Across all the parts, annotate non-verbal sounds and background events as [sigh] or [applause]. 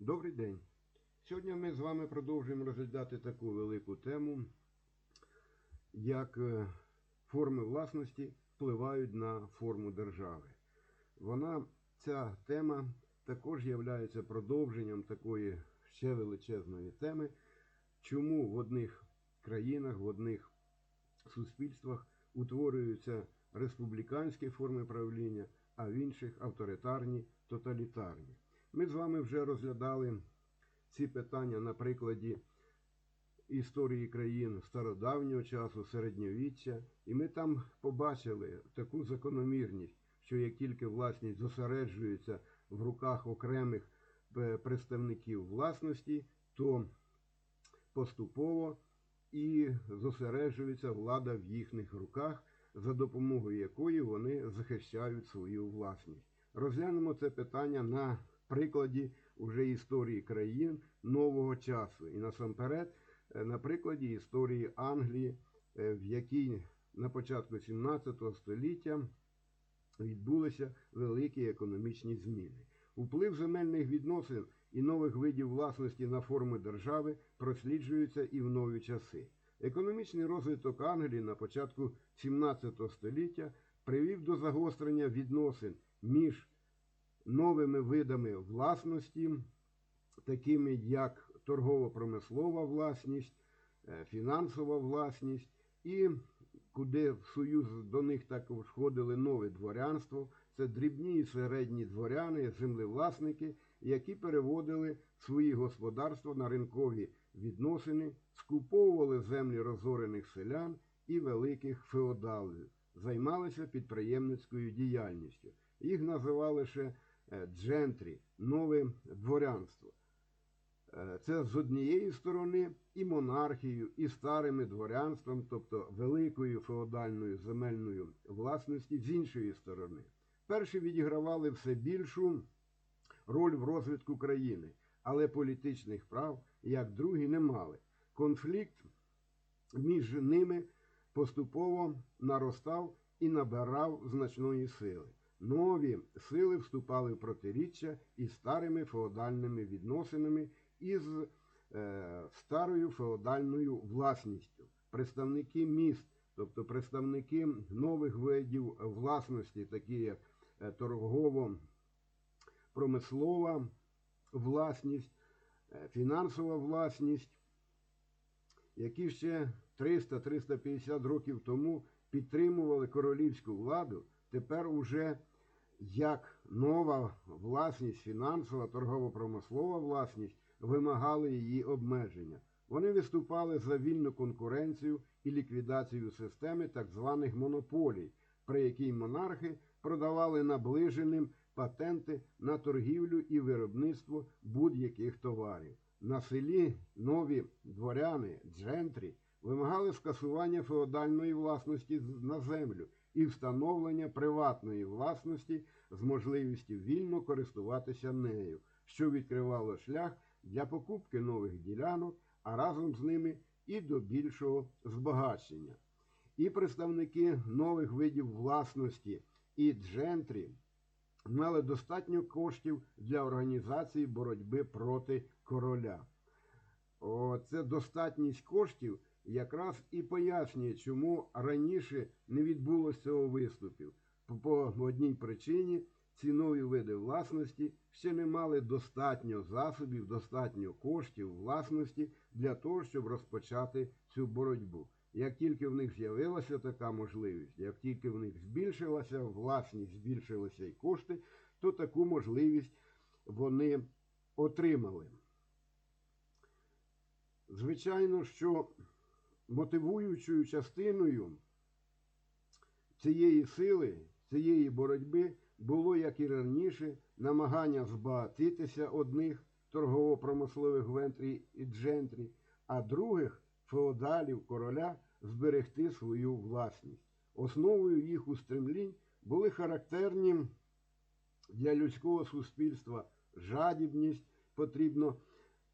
Добрий день. Сьогодні ми з вами продовжуємо розглядати таку велику тему, як е, форми власності впливають на форму держави. Вона, ця тема також є продовженням такої ще величезної теми, чому в одних країнах, в одних суспільствах утворюються республіканські форми правління, а в інших авторитарні, тоталітарні. Ми з вами вже розглядали ці питання на прикладі історії країн стародавнього часу, середньовіччя, і ми там побачили таку закономірність, що як тільки власність зосереджується в руках окремих е, представників власності, то поступово і зосереджується влада в їхніх руках, за допомогою якої вони захищають свою власність. Розглянемо це питання на прикладі уже історії країн нового часу. І насамперед, е, на прикладі історії Англії, е, в якій на початку 17 століття відбулися великі економічні зміни. Вплив земельних відносин і нових видів власності на форми держави просліджується і в нові часи. Економічний розвиток Англії на початку 17 століття привів до загострення відносин між новими видами власності, такими як торгово-промислова власність, е, фінансова власність, і куди в союз до них також входили нове дворянство, це дрібні і середні дворяни, землевласники, які переводили свої господарства на ринкові відносини, скуповували землі розорених селян і великих феодалів, займалися підприємницькою діяльністю. Їх називали ще джентрі, нове дворянство. Е, це з однієї сторони і монархією, і старими дворянством, тобто великою феодальною земельною власності з іншої сторони. Перші відігравали все більшу роль в розвитку країни, але політичних прав, як другі, не мали. Конфлікт між ними поступово наростав і набирав значної сили. Нові сили вступали в протиріччя із старими феодальними відносинами із е, старою феодальною власністю. Представники міст, тобто представники нових видів власності, такі як е, торгово-промислова власність, е, фінансова власність, які ще 300-350 років тому підтримували королівську владу, тепер уже як нова власність, фінансова, торгово-промислова власність вимагали її обмеження. Вони виступали за вільну конкуренцію і ліквідацію системи так званих монополій, при якій монархи продавали наближеним патенти на торгівлю і виробництво будь-яких товарів. На селі нові дворяни, джентрі вимагали скасування феодальної власності на землю і встановлення приватної власності з можливістю вільно користуватися нею, що відкривало шлях для покупки нових ділянок, а разом з ними і до більшого збагачення. І представники нових видів власності і джентрі мали достатньо коштів для організації боротьби проти короля. Це достатність коштів якраз і пояснює, чому раніше не відбулося цього виступів. По одній причині ці нові види власності ще не мали достатньо засобів, достатньо коштів власності для того, щоб розпочати цю боротьбу. Як тільки в них з'явилася така можливість, як тільки в них збільшилася власність, збільшилися і кошти, то таку можливість вони отримали. Звичайно, що мотивуючою частиною цієї сили, цієї боротьби було, як і раніше, намагання збагатитися одних торгово-промислових вентрі і джентрі, а других феодалів короля зберегти свою власність. Основою їх устремлінь були характерні для людського суспільства жадібність, потрібно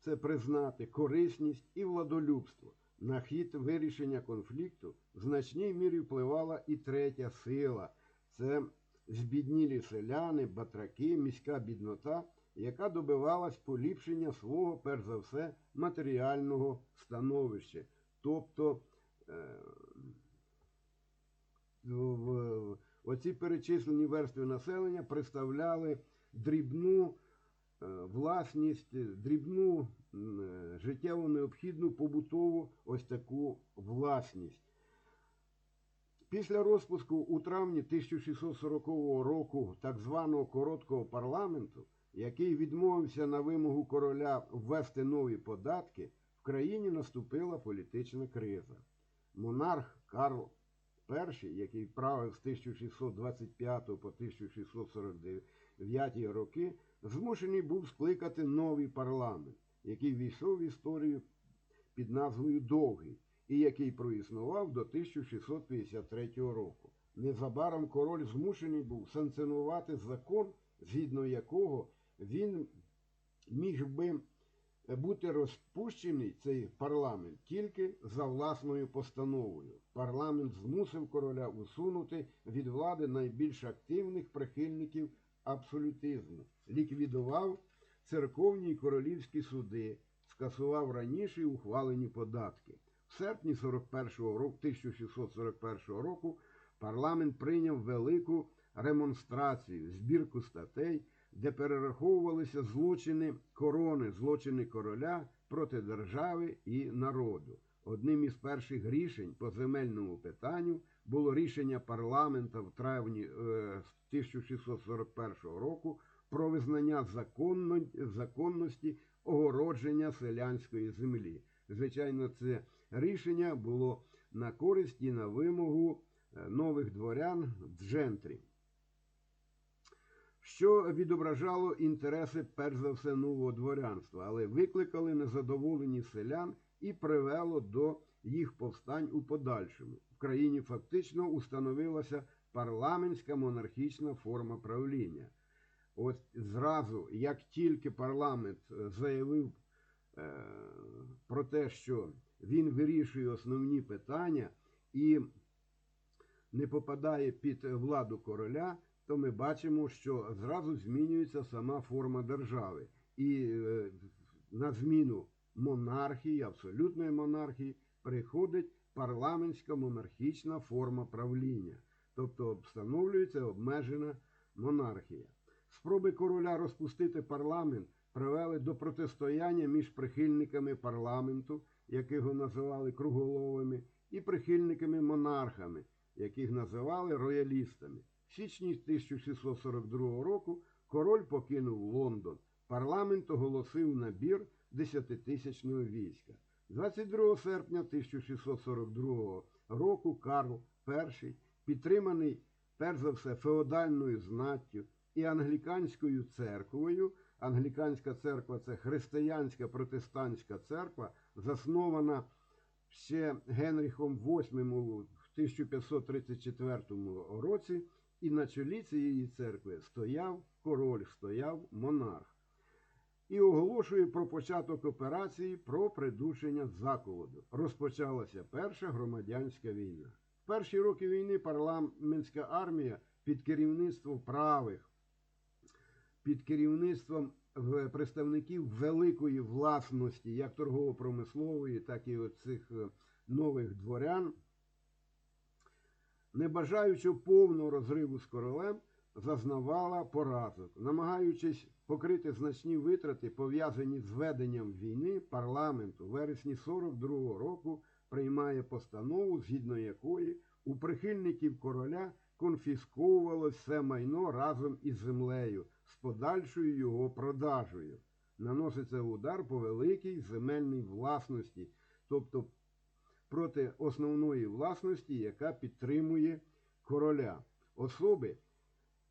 це признати, корисність і владолюбство. На хід вирішення конфлікту в значній мірі впливала і третя сила це збіднілі селяни, батраки, міська біднота, яка добивалась поліпшення свого, перш за все, матеріального становища. Тобто е, в- оці перечислені верстви населення представляли дрібну е, власність, дрібну життєво необхідну побутову ось таку власність. Після розпуску у травні 1640 року так званого короткого парламенту, який відмовився на вимогу короля ввести нові податки, в країні наступила політична криза. Монарх Карл І, який правив з 1625 по 1649 роки, змушений був скликати новий парламент, який війшов в історію під назвою Довгий і який проіснував до 1653 року. Незабаром король змушений був санкціонувати закон, згідно якого він міг би бути розпущений цей парламент тільки за власною постановою. Парламент змусив короля усунути від влади найбільш активних прихильників абсолютизму, ліквідував церковні і королівські суди, скасував раніше ухвалені податки. В серпні 41 року, 1641 року парламент прийняв велику ремонстрацію, збірку статей, де перераховувалися злочини корони, злочини короля проти держави і народу. Одним із перших рішень по земельному питанню було рішення парламента в травні е, 1641 року про визнання законно, законності огородження селянської землі. Звичайно, це рішення було на користь і на вимогу е, нових дворян джентрі, що відображало інтереси перш за все нового дворянства, але викликали незадоволені селян і привело до їх повстань у подальшому. В країні фактично установилася парламентська монархічна форма правління. От зразу, як тільки парламент е, заявив е, про те, що він вирішує основні питання і не попадає під владу короля, то ми бачимо, що зразу змінюється сама форма держави. І е, на зміну монархії, абсолютної монархії, приходить парламентська монархічна форма правління, тобто встановлюється обмежена монархія. Спроби короля розпустити парламент привели до протистояння між прихильниками парламенту, яких його називали круголовими, і прихильниками монархами, яких називали роялістами. В січні 1642 року король покинув Лондон. Парламент оголосив набір 10-тисячного війська. 22 серпня 1642 року Карл І, підтриманий перш за все феодальною знаттю і англіканською церквою. Англіканська церква це християнська протестантська церква, заснована ще Генріхом VIII в 1534 році, і на чолі цієї церкви стояв король, стояв монарх. І оголошує про початок операції про придушення заколоду. Розпочалася Перша громадянська війна. В перші роки війни парламентська армія під керівництвом правих, під керівництвом представників великої власності, як торгово-промислової, так і оцих е, нових дворян, не бажаючи повного розриву з королем, зазнавала поразок. Намагаючись покрити значні витрати, пов'язані з веденням війни, парламент у вересні 42-го року приймає постанову, згідно якої у прихильників короля конфісковувалось все майно разом із землею з подальшою його продажею. Наноситься удар по великій земельній власності, тобто проти основної власності, яка підтримує короля. Особи,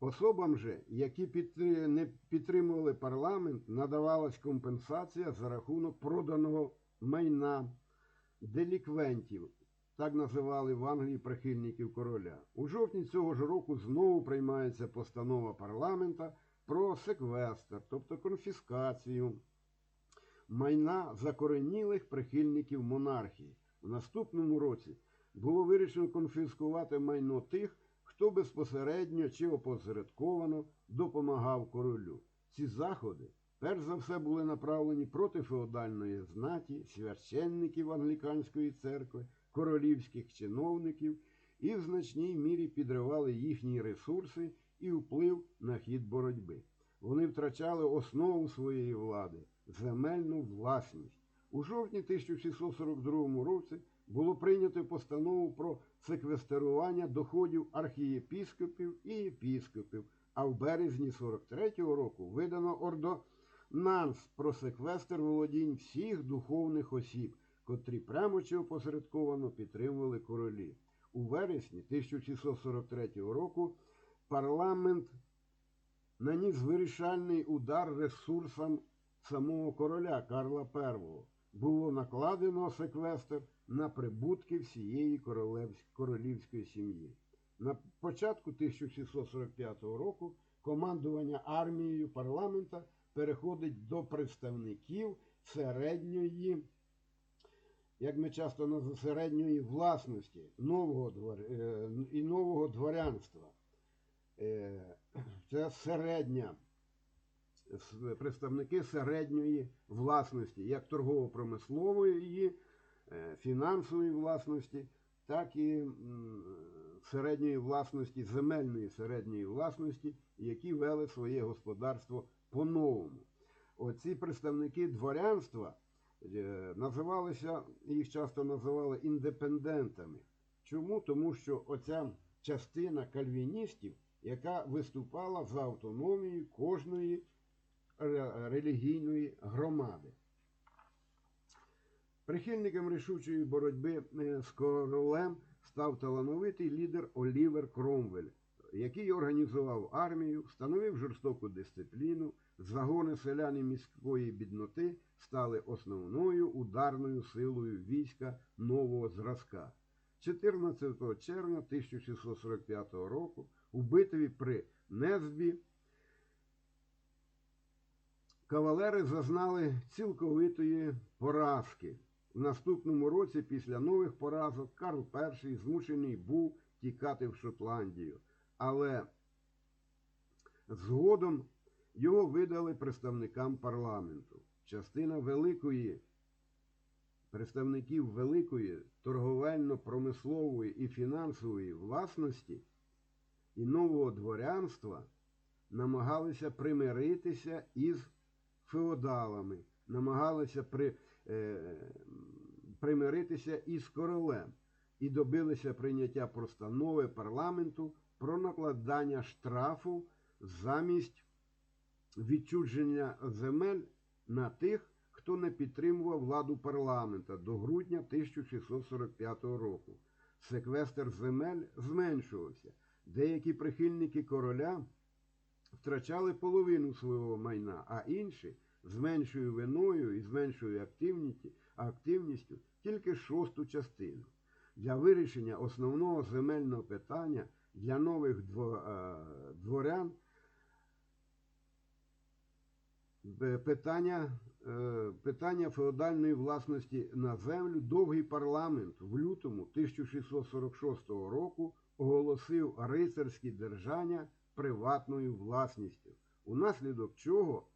особам же, які не підтримували парламент, надавалась компенсація за рахунок проданого майна деліквентів, так називали в Англії прихильників короля. У жовтні цього ж року знову приймається постанова парламента про секвестр, тобто конфіскацію майна закоренілих прихильників монархії. В наступному році було вирішено конфіскувати майно тих, хто безпосередньо чи опосередковано допомагав королю. Ці заходи перш за все були направлені проти феодальної знаті, священників англіканської церкви, королівських чиновників і в значній мірі підривали їхні ресурси і вплив на хід боротьби. Вони втрачали основу своєї влади земельну власність. У жовтні 1642 році було прийнято постанову про секвестерування доходів архієпіскопів і єпіскопів, а в березні 43-го року видано ордонанс про секвестр володінь всіх духовних осіб, котрі прямо чи опосередковано підтримували королі. У вересні 1643 року парламент наніс вирішальний удар ресурсам самого короля Карла І. Було накладено секвестр на прибутки всієї королівської сім'ї. На початку 1645 року командування армією парламента переходить до представників середньої, як ми часто називаємо, середньої власності нового е, і нового дворянства. Е, [clears throat] Це середня представники середньої власності, як торгово-промислової, е, фінансової власності, так і середньої власності, земельної середньої власності, які вели своє господарство по-новому. Оці представники дворянства е, називалися, їх часто називали індепендентами. Чому? Тому що оця частина кальвіністів, яка виступала за автономію кожної релігійної громади. Прихильником рішучої боротьби е, з королем став талановитий лідер Олівер Кромвель, який організував армію, встановив жорстоку дисципліну, загони селян і міської бідноти стали основною ударною силою війська нового зразка. 14 червня 1645 року у битві при Незбі кавалери зазнали цілковитої поразки. В наступному році, після нових поразок, Карл І змушений був тікати в Шотландію, але згодом його видали представникам парламенту. Частина великої представників великої торговельно-промислової і фінансової власності і нового дворянства намагалися примиритися із феодалами, намагалися при, е, примиритися із королем і добилися прийняття постанови парламенту про накладання штрафу замість відчудження земель на тих, хто не підтримував владу парламента до грудня 1645 року. Секвестр земель зменшувався. Деякі прихильники короля втрачали половину свого майна, а інші з меншою виною і з меншою активністю, тільки шосту частину. Для вирішення основного земельного питання для нових е, дворян питання, е, питання феодальної власності на землю довгий парламент в лютому 1646 року оголосив рицарські держання приватною власністю, унаслідок чого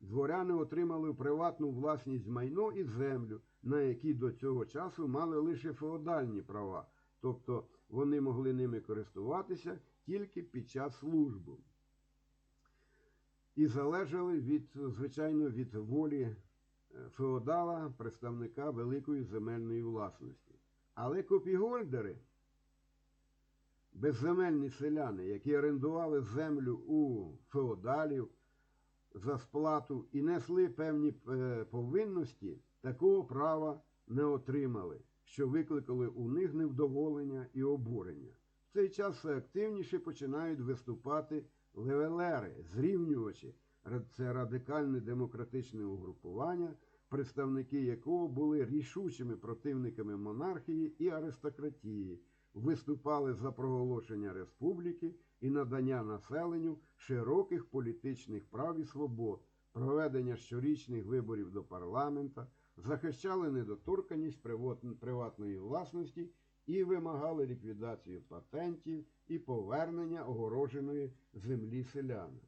дворяни отримали приватну власність майно і землю, на які до цього часу мали лише феодальні права, тобто вони могли ними користуватися тільки під час служби і залежали від, звичайно, від волі е, феодала, представника великої земельної власності. Але копігольдери, безземельні селяни, які орендували землю у феодалів за сплату і несли певні е, повинності, такого права не отримали, що викликали у них невдоволення і обурення. В цей час все активніше починають виступати левелери, зрівнювачі. Це радикальне демократичне угрупування, представники якого були рішучими противниками монархії і аристократії, виступали за проголошення республіки і надання населенню широких політичних прав і свобод, проведення щорічних виборів до парламента, захищали недоторканність приватної власності і вимагали ліквідацію патентів і повернення огороженої землі селяна.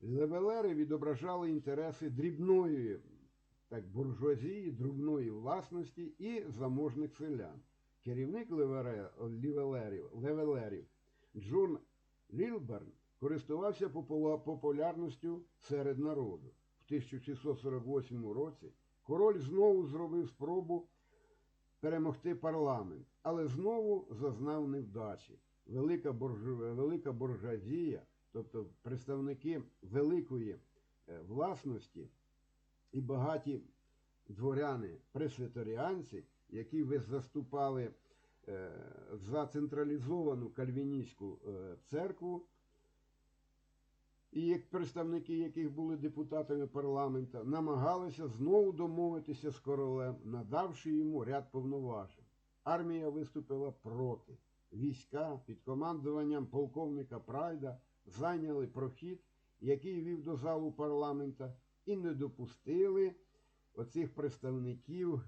Левелери відображали інтереси дрібної так, буржуазії, дрібної власності і заможних селян. Керівник левелерів Джон Лілберн користувався популярністю серед народу. В 1648 році король знову зробив спробу перемогти парламент, але знову зазнав невдачі. Велика. Велика буржуазія, тобто представники великої е, власності і багаті дворяни пресвітеріанці, які ви заступали е, за централізовану кальвіністську е, церкву, і як представники яких були депутатами парламента, намагалися знову домовитися з королем, надавши йому ряд повноважень. Армія виступила проти. Війська під командуванням полковника Прайда зайняли прохід, який вів до залу парламента, і не допустили оцих представників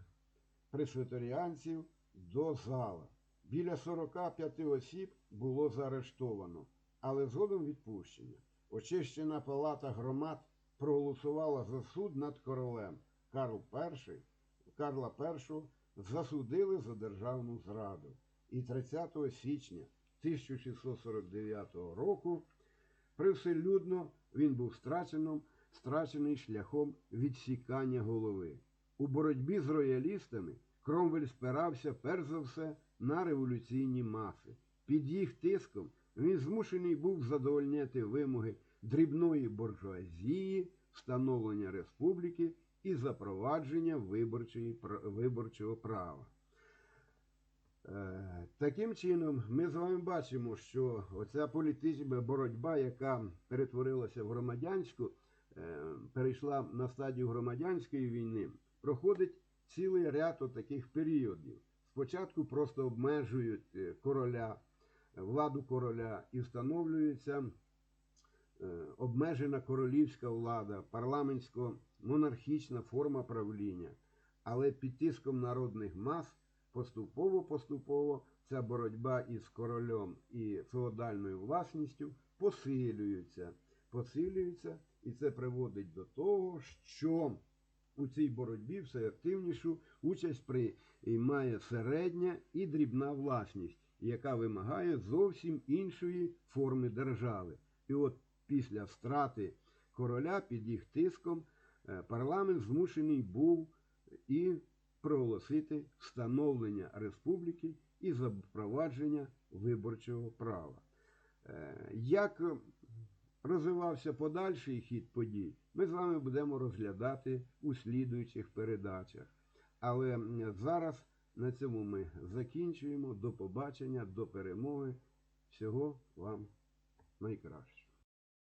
пресвітеріанців до зала. Біля 45 осіб було заарештовано, але згодом відпущено. Очищена палата громад проголосувала за суд над королем. Карл І, Карла І засудили за державну зраду. І 30 січня 1649 року привселюдно він був страчений шляхом відсікання голови. У боротьбі з роялістами Кромвель спирався перш за все на революційні маси. Під їх тиском він змушений був задовольняти вимоги дрібної буржуазії, встановлення республіки і запровадження виборчого права. Е, Таким чином, ми з вами бачимо, що оця політична боротьба, яка перетворилася в громадянську, е, перейшла на стадію громадянської війни, проходить цілий ряд таких періодів. Спочатку просто обмежують е, короля, е, владу короля і встановлюється е, обмежена королівська влада, парламентсько-монархічна форма правління. Але під тиском народних мас поступово-поступово ця боротьба із королем і феодальною власністю посилюється. Посилюється, і це приводить до того, що у цій боротьбі все активнішу участь приймає середня і дрібна власність, яка вимагає зовсім іншої форми держави. І от після страти короля під їх тиском е, парламент змушений був і проголосити встановлення республіки і запровадження виборчого права. Е, Як розвивався подальший хід подій, ми з вами будемо розглядати у слідуючих передачах. Але зараз на цьому ми закінчуємо. До побачення, до перемоги. Всього вам найкраще.